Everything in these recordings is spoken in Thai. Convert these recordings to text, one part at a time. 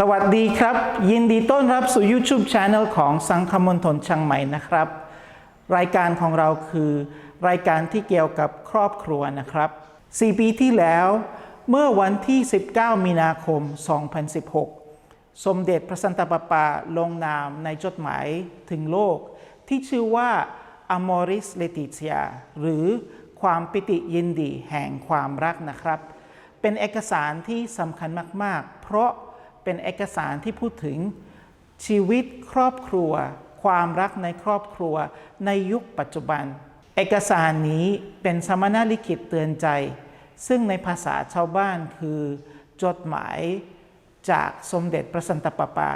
สวัสดีครับ ยินดีต้อนรับสู่ YouTube Channel ของสังคมณฑลเชียงใหม่นะครับ รายการของเราคือรายการที่เกี่ยวกับครอบครัวนะครับ 4 ปีที่แล้ว เมื่อวันที่ 19 มีนาคม 2016 สมเด็จพระสันตะปาปาลงนามในจดหมายถึงโลก ที่ชื่อว่า Amoris Laetitia หรือความปิติยินดีแห่งความรักนะครับ เป็นเอกสารที่สำคัญมาก ๆ เพราะ เป็นเอกสารที่พูดถึงชีวิตครอบครัว ความรักในครอบครัว ในยุคปัจจุบัน เอกสารนี้เป็นสมณลิขิตเตือนใจ ซึ่งในภาษาชาวบ้านคือ จดหมายจากสมเด็จพระสันตะปาปา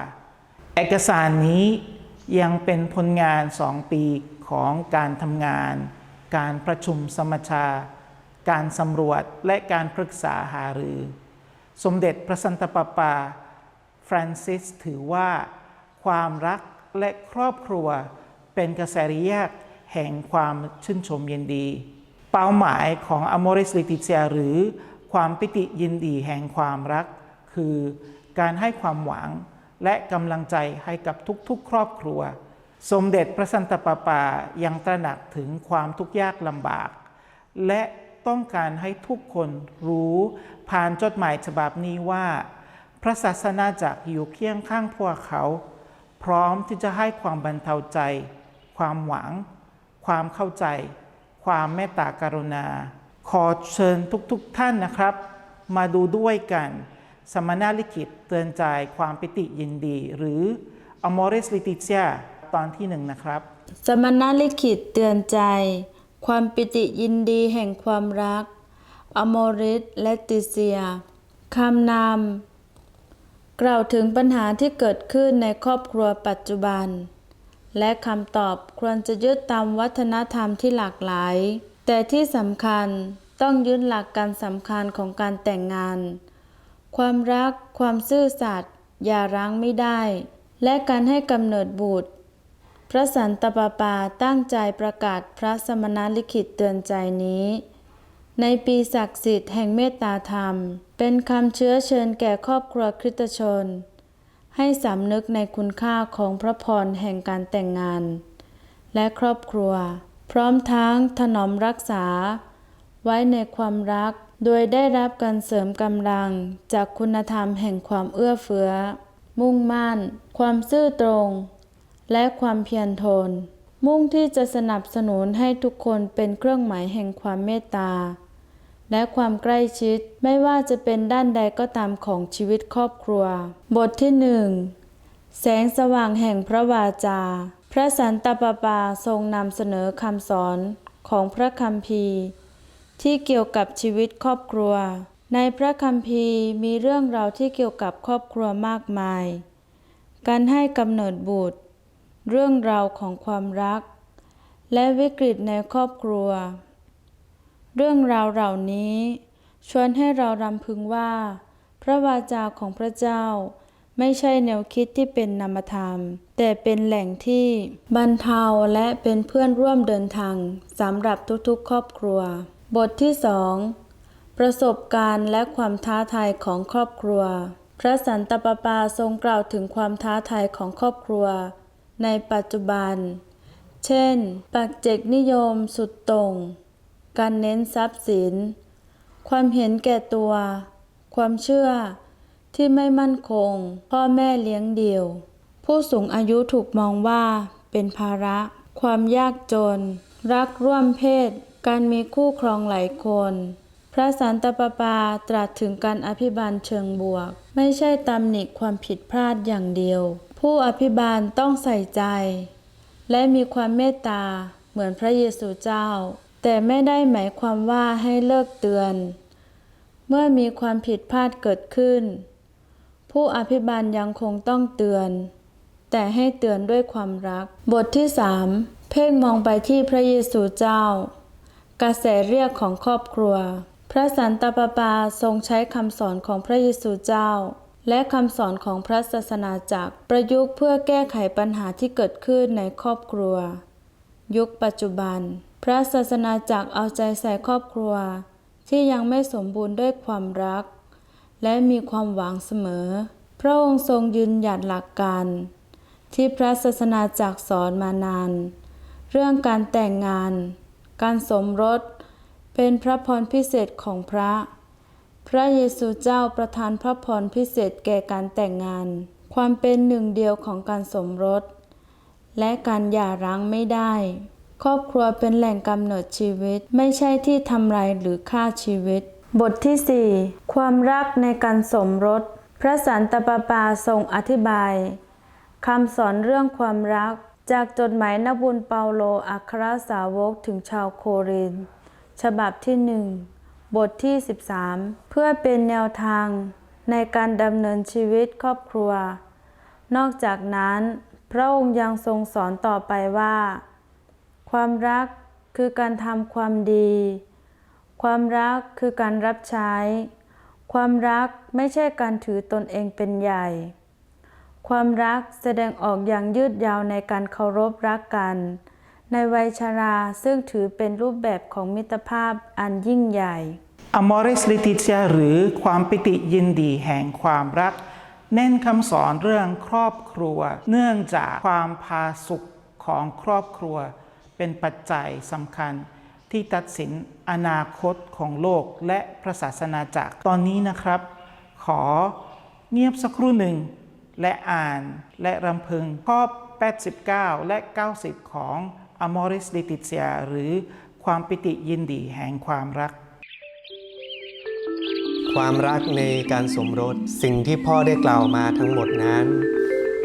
เอกสารนี้ยังเป็นผลงานสองปีของการทำงาน การประชุมสมชา การสำรวจและการปรึกษาหารือ สมเด็จพระสันตะปาปา ฟรานซิสถือว่า ความรักและครอบครัวเป็นกระแสริยกแห่งความชื่นชมยินดี เป้าหมายของ Amoris Laetitia หรือความปิติยินดีแห่งความรัก คือการให้ความหวังและกำลังใจให้กับทุกๆ ครอบครัว สมเด็จพระสันตะปาปายังตระหนักถึงความทุกข์ยากลำบาก และต้องการให้ทุกคนรู้ผ่านจดหมายฉบับนี้ว่า พระศาสนาจักรอยู่เคียงข้างพวกเขา พร้อมที่จะให้ความบรรเทาใจ ความหวัง ความเข้าใจ ความเมตตากรุณา ขอเชิญทุกๆทท่านนะครับ มาดูด้วยกัน สมณลิขิตเตือนใจความปิติยินดี หรือ Amoris Laetitia ตอนที่หนึ่งนะครับ สมณลิขิตเตือนใจ ความปิติยินดีแห่งความรักอโมริสและติเซียคำนำ กล่าวถึงปัญหาที่เกิดขึ้นในครอบครัวปัจจุบัน และคำตอบควรจะยึดตามวัฒนธรรมที่หลากหลาย แต่ที่สำคัญต้องยึดหลักการสำคัญของการแต่งงาน ความรัก ความซื่อสัตย์อย่าร้างไม่ได้ และการให้กำเนิดบุตร พระสันตะปาปาตั้งใจประกาศพระสมณลิขิตเตือนใจนี้ ในปีศักดิ์สิทธิ์แห่งเมตตาธรรม เป็นคำเชื้อเชิญแก่ครอบครัวคริสตชน ให้สำนึกในคุณค่าของพระพรแห่งการแต่งงาน และครอบครัว พร้อมทั้งถนอมรักษา ไว้ในความรัก โดยได้รับการเสริมกำลังจากคุณธรรมแห่งความเอื้อเฟื้อ มุ่งมั่น ความซื่อตรง และความเพียรทน มุ่งที่จะสนับสนุนให้ทุกคนเป็นเครื่องหมายแห่งความเมตตา และความใกล้ชิดไม่ว่าจะเป็นด้านใดก็ตามของชีวิตครอบครัว บทที่หนึ่งแสงสว่างแห่งพระวาจา พระสันตะปาปาทรงนำเสนอคำสอนของพระคัมภีร์ ที่เกี่ยวกับชีวิตครอบครัว ในพระคัมภีร์มีเรื่องราวที่เกี่ยวกับครอบครัวมากมาย การให้กำเนิดบุตร เรื่องราวของความรัก และวิกฤตในครอบครัว เรื่องราวเหล่านี้ ชวนให้เรารำพึงว่า พระวาจาของพระเจ้า ไม่ใช่แนวคิดที่เป็นนามธรรม แต่เป็นแหล่งที่บรรเทาและเป็นเพื่อนร่วมเดินทางสำหรับทุกๆ ครอบครัว บทที่สองประสบการณ์และความท้าทายของครอบครัว พระสันตะปาปาทรงกล่าวถึงความท้าทายของครอบครัว ในปัจจุบัน เช่น ปักเจกนิยมสุดตรง การเน้นทรัพย์สิน ความเห็นแก่ตัว ความเชื่อที่ไม่มั่นคง พ่อแม่เลี้ยงเดี่ยว ผู้สูงอายุถูกมองว่าเป็นภาระ ความยากจน รักร่วมเพศ การมีคู่ครองหลายคน พระสันตะปาปาตรัสถึงการอภิบาลเชิงบวก ไม่ใช่ตำหนิความผิดพลาดอย่างเดียว ผู้อภิบาลต้องใส่ใจ และมีความเมตตาเหมือนพระเยซูเจ้า แต่ไม่ได้หมายความว่าให้เลิกเตือน เมื่อมีความผิดพลาดเกิดขึ้น ผู้อภิบาลยังคงต้องเตือน แต่ให้เตือนด้วยความรัก บทที่สามเพ่งมองไปที่พระเยซูเจ้า กระแสเรียกของครอบครัว พระสันตะปาปาทรงใช้คำสอนของพระเยซูเจ้า และคำสอนของพระศาสนาจักรประยุกต์เพื่อแก้ไขปัญหาที่เกิดขึ้นในครอบครัว ยุคปัจจุบัน พระศาสนาจักเอาใจใส่ครอบครัว ที่ยังไม่สมบูรณ์ด้วยความรัก และมีความหวังเสมอ พระองค์ทรงยืนหยัดหลักการ ที่พระศาสนาจักสอนมานาน เรื่องการแต่งงาน การสมรส เป็นพระพรพิเศษของพระ พระเยซูเจ้าประทานพระพรพิเศษแก่การแต่งงาน ความเป็นหนึ่งเดียวของการสมรส และการหย่าร้างไม่ได้ ครอบครัวเป็นแหล่งกำเนิดชีวิต ไม่ใช่ที่ทำลายหรือฆ่าชีวิต บทที่ 4 ความรักในการสมรส พระสันตะปาปาทรงอธิบายคำสอนเรื่องความรัก จากจดหมายนบุญเปาโลอัครสาวกถึงชาวโคริน ฉบับที่หนึ่งบทที่ 13 เพื่อเป็นแนวทางในการดำเนินชีวิตครอบครัว นอกจากนั้น พระองค์ยังทรงสอนต่อไปว่า ความรักคือการทำความดี ความรักคือการรับใช้ ความรักไม่ใช่การถือตนเองเป็นใหญ่ ความรักแสดงออกอย่างยืดยาวในการเคารพรักกัน ในวัยชราซึ่งถือเป็นรูปแบบของมิตรภาพอันยิ่งใหญ่ Amoris Laetitia หรือความปิติยินดีแห่งความรัก เน้นคำสอนเรื่องครอบครัว เนื่องจากความพาสุขของครอบครัว เป็นปัจจัยสำคัญที่ตัดสินอนาคตของโลกและพระศาสนาจักรตอนนี้นะครับ ขอเงียบสักครู่หนึ่ง และอ่านและรำพึงข้อ 89 และ 90 ของ Amoris Laetitia หรือความปิติยินดีแห่งความรัก ความรักในการสมรสสิ่งที่พ่อได้กล่าวมาทั้งหมดนั้น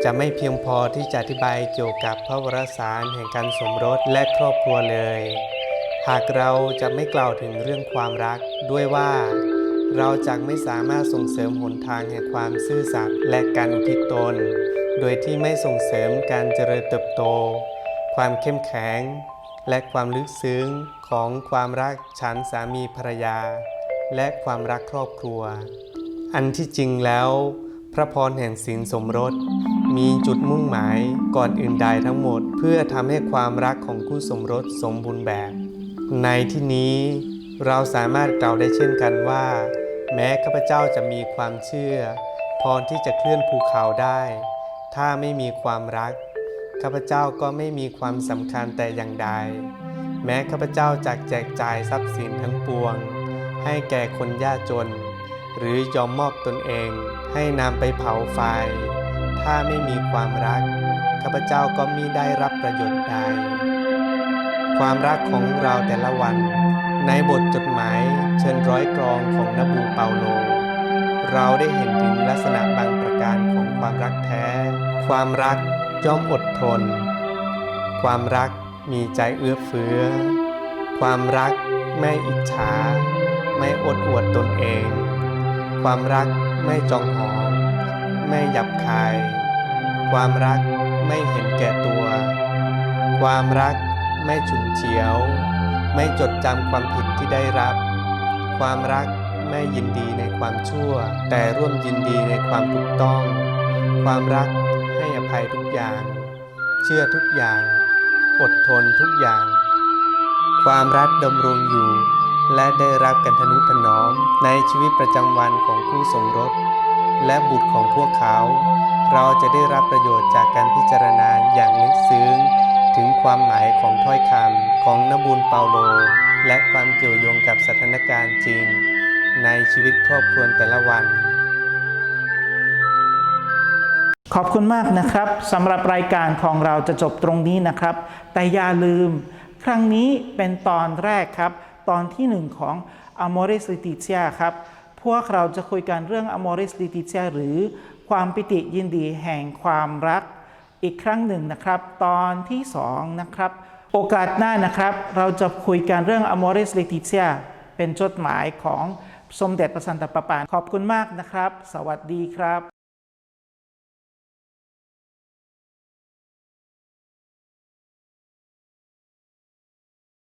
จะไม่เพียงพอที่จะอธิบายเกี่ยวกับพระวรสารแห่งการสมรสและครอบครัวเลย หากเราจะไม่กล่าวถึงเรื่องความรักด้วยว่าเราจะไม่สามารถส่งเสริมหนทางแห่งความซื่อสัตย์และการอุทิศตน โดยที่ไม่ส่งเสริมการเจริญเติบโต ความเข้มแข็ง และความลึกซึ้งของความรักฉันสามีภรรยา และความรักครอบครัว อันที่จริงแล้ว พระพรแห่งศีลสมรส มีจุดมุ่งหมายก่อนอื่นใดทั้งหมด เพื่อทำให้ความรักของคู่สมรสสมบูรณ์แบบ ในที่นี้เราสามารถกล่าวได้เช่นกันว่า แม้ข้าพเจ้าจะมีความเชื่อพอที่จะเคลื่อนภูเขาได้ ถ้าไม่มีความรัก ข้าพเจ้าก็ไม่มีความสำคัญแต่อย่างใด แม้ข้าพเจ้าจะแจกจ่ายทรัพย์สินทั้งปวง ให้แก่คนยากจน หรือยอมมอบตนเองให้นำไปเผาไฟ ถ้าไม่มีความรักข้าพเจ้าก็มิได้รับประโยชน์ใด ความรักของเราแต่ละวัน ในบทจดหมายเชิญร้อยกรองของนบูเปาโล เราได้เห็นถึงลักษณะบางประการของความรักแท้ ความรักย่อมอดทน ความรักมีใจเอื้อเฟื้อ ความรักไม่อิจฉา ไม่อดอวดตนเอง ความรักไม่จองหอง ไม่หยับคาย ความรักไม่เห็นแก่ตัว ความรักไม่ฉุนเฉียว ไม่จดจำความผิดที่ได้รับ ความรักไม่ยินดีในความชั่ว แต่ร่วมยินดีในความถูกต้อง ความรักให้อภัยทุกอย่าง เชื่อทุกอย่าง อดทนทุกอย่าง ความรักดำรงอยู่ และได้รับกันทนุถนอมในชีวิตประจำวันของคู่สมรส และบุตรของพวกเขา เราจะได้รับประโยชน์จากการพิจารณาอย่างลึกซึ้ง ถึงความหมายของถ้อยคำของนบูลเปาโล และความเกี่ยวโยงกับสถานการณ์จริง ในชีวิตครอบครัวแต่ละวัน ขอบคุณมากนะครับสำหรับรายการของเราจะจบตรงนี้นะครับ แต่อย่าลืม ครั้งนี้เป็นตอนแรกครับ ตอนที่หนึ่งของ Amoris Laetitia ครับ พวกเราจะคุยกันเรื่อง Amoris Laetitia หรือความปิติยินดีแห่งความรักอีกครั้งหนึ่งนะครับ ตอนที่สองนะครับ โอกาสหน้านะครับ เราจะคุยกันเรื่อง Amoris Laetitia เป็นจดหมายของสมเด็จพระสันตะปาปาขอบคุณมากนะครับ สวัสดีครับ